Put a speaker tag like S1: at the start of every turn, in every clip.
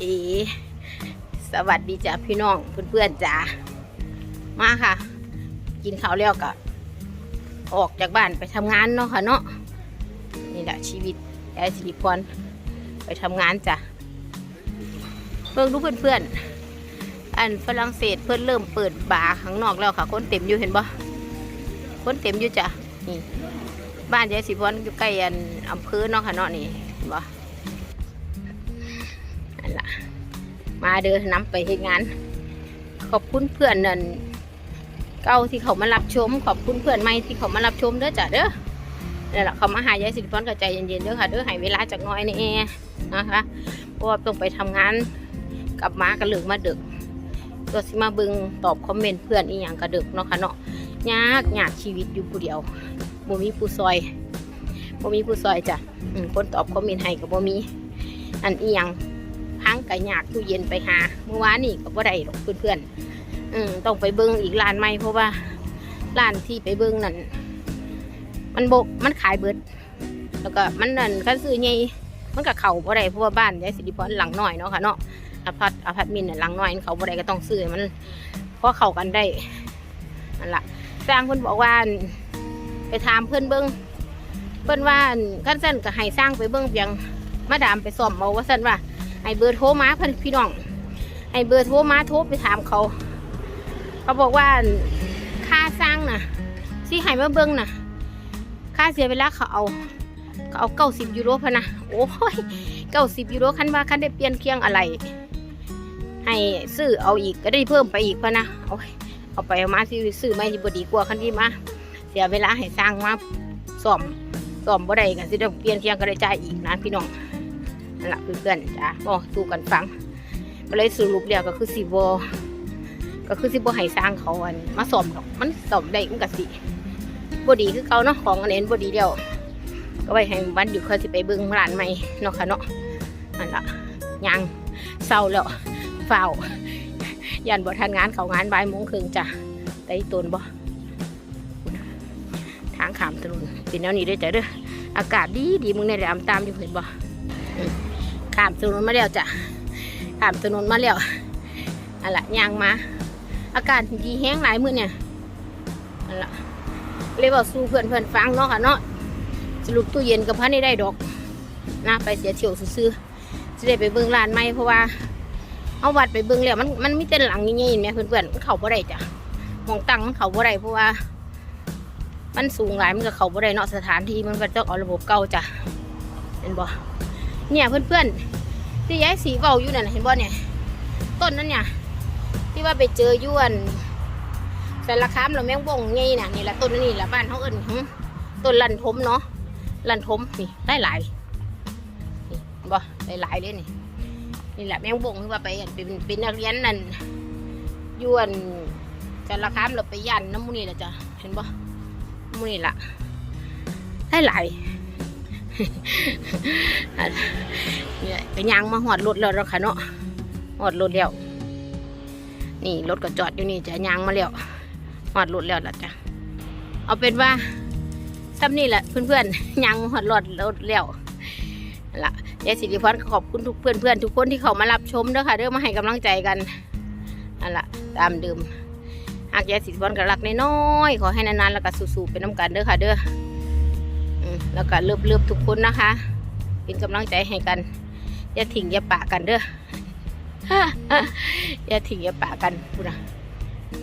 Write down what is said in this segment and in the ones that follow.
S1: เอสวัสดีจ้ะพี่น้องเพื่อนๆจ้ามาค่ะ กินข้าวแล้วก็ออกจากบ้านไปทำงานเนาะค่ะเนาะนี่แหละชีวิตยายสิริพรไปทำงานจ้ะเบิ่งดูเพื่อนๆอันฝรั่งเศสเพื่อนเริ่มเปิดบาร์ข้างนอกแล้วค่ะคนเต็มอยู่เห็นปะคนเต็มอยู่จ้ะนี่บ้านยายสิริพรอยู่ใกล้อันอำเภอเนาะค่ะเนาะนี่เห็ นั่นละมาเดินน้ำไปเฮ็ดงาน ขอบคุณเพื่อนนั่นเก่าที่เขามารับชม ขอบคุณเพื่อนใหม่ที่เขามารับชมเด้อจ้ะเด้อนี่นแหละเขามาหายายสิริพรกับใจเย็นๆเด้อค่ะเด้อให้เวลาจากน้อยนี่นะคะเพราะว่าต้องไปทำงานกลับมากันเหลือมาดึกตัวสิมาบึงตอบคอมเมนต์เพื่อนอีหยังกระดึกเนาะค่ะเนาะยากยากชีวิตอยู่ผู้เดียวบ่มีผู้ซอยบ่มีผู้ซอยจ้ะอืมคนตอบคอมเมนต์ให้กับบ่มีอันอีหยัง พังกะยากตู้เย็นไปหา เมื่อวานนี่ก็บ่ได้หรอกเพื่อนๆอืมต้องไปเบิ้งอีกร้านใหม่เพราะว่าร้านที่ไปเบิ้งนั่นมันบกมันขายเบิด แล้วก็มันนั่นคันซื้อใหญ่มันก็เข้าบ่ได้เพราะว่าบ้านยายสิริพรหลังน้อยเนาะค่ะเนาะอพาร์ตอพาร์ตเมนต์น่ะหลังน้อยเขาบ่ได้ก็ต้องซื้อมันเพอเข้ากันได้นั่นแหละสร้างเพิ่อนบอกว่าไปถามเพิ่อนเบิ้งเพิ่อนว่าอั่นคันซั่นก็ให้สร้างไปเบิ้งเพียงมาดามไปซ่อมเอาว่าซั่นว่า ให้เบอร์โทรมาเพื่อนพี่น้องให้เบอร์โทรมาโทรไปถามเขา เขาบอกว่าค่าสร้างนะที่ให้มาเบิ้งนะค่าเสียเวลาเขาเอาเขาเอาเก้าสิบยูโรพะนะโอ้ยเก้าสิบยูโรคันว่าคันได้เปลี่ยนเครื่องอะไร ให้ซื้อเอาอีกก็ได้เพิ่มไปอีกพะนะเอาเอาไปเอามาซื้อไม่ที่บดีกว่าคันที่มาเสียเวลาให้สร้างมาซ่อมซ่อมบ่ได้กันสิต้องเปลี่ยนเครื่องก็ได้จ่ายอีกนะพี่น้อง นั่นแหละเพื่อนๆจ้ะบอกสู้กันฟังก็เลยสรุปแล้วก็คือสิบก็คือสิบให้สร้างเขาอันมาสอมดอกมันสมได้มันก็สิบดีคือเขาเนาะของอันนี้บดีเดียว ก็ไว้ให้วันหยุดเขาสิไปเบิ้งร้านใหม่เนาะค่ะเนาะนั่นละยังเศร้าแล้วเฝ้ายันบ่ทันงานเขางานบ่ายโมงครึ่งจ้ะไต่ตนบ่ทางขามถนนเป็นแนวนี้ด้วยจ้ะเด้ออากาศดีดีมึงในแหลมตามอยู่เห็นบ่ ข้ามถนนมาแล้วจ้ะข้ามถนนมาแล้วอันละยางมา อากาศดีแห้งหลายมื้อเนี่ยอันละเลยบอกสู้เพื่อนเพื่อนๆฟังเนาะค่ะเนาะสรุปตู้เย็นกับพันนี่ได้ดอกนะไปเสียเฉียวซื้อจะได้ไปเบิ่งร้านใหม่เพราะว่าเอาวัดไปเบิ่งแล้วมันมันมีแต่หลังใหญ่ๆแหม่เพื่อนๆมันเข้าบ่ได้จ้ะหมองตั้งมันเข้าบ่ได้เพราะว่า มันสูงหลายมันก็เข้าบ่ได้เนาะสถานที่มันก็ต้องเอาระบบเก่าจ้ะเห็นบ่ เนี่ยเพื่อนๆที่ย้ายสีเบาอยู่นั่นน่ะเห็นบ่เนี่ย ต้นนั้นเนี่ย ที่ว่าไปเจอยวนแต่ละคามเราแมงบ่งไงน่ะนี่แหละต้นนี้แหละบ้านเขาเอิ้นหึต้นลันทมเนาะลันทมนี่ได้หลายนี่บ่ได้หลายเลยนี่นี่แหละแมงบ่งที่ว่าไปเป็นเป็นนักเรียนนั่นยวนแต่ละคามเราไปยันน้ำมูนี่แหละจ้ะเห็นบ่มูนี่ละได้หลาย เนี่ยก็ยางมาหอดรถแล้วเนาค่ะเนาะหอดรถแล้วนี่รถก็จอดอยู่นี่จะยางมาแล้วหอดรถแล้วล่ะจ้ะเอาเป็นว่าซ้ำนี่แหละเพื่อนๆยางมาหอดรถรถแล้วล่ะยายสิริพรขอบคุณทุกเพื่อนๆทุกคนที่เขามารับชมเด้อค่ะเด้อมาให้กำลังใจกันนั่นล่ะตามเดิมหากยายสิริพรกับรักน้อยๆขอให้นานๆแล้วก็สู้ๆเป็นน้ำกันเด้อค่ะเด้อ แล้วก็เลือบเลือบๆทุกคนนะคะ เป็นกำลังใจให้กัน อย่าทิ้งอย่าปะกันเด้ออย่าทิ้งอย่าปะกันพูดนะ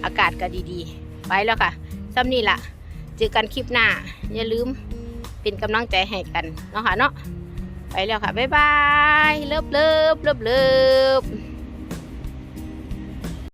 S1: อากาศก็ดีๆ ไปแล้วค่ะซ้ำนี่ละเจอกันคลิปหน้า อย่าลืมเป็นกำลังใจให้กันเนาะค่ะเนาะไปแล้วค่ะ บ๊ายบาย เลิฟเลิฟเลิฟเลิฟ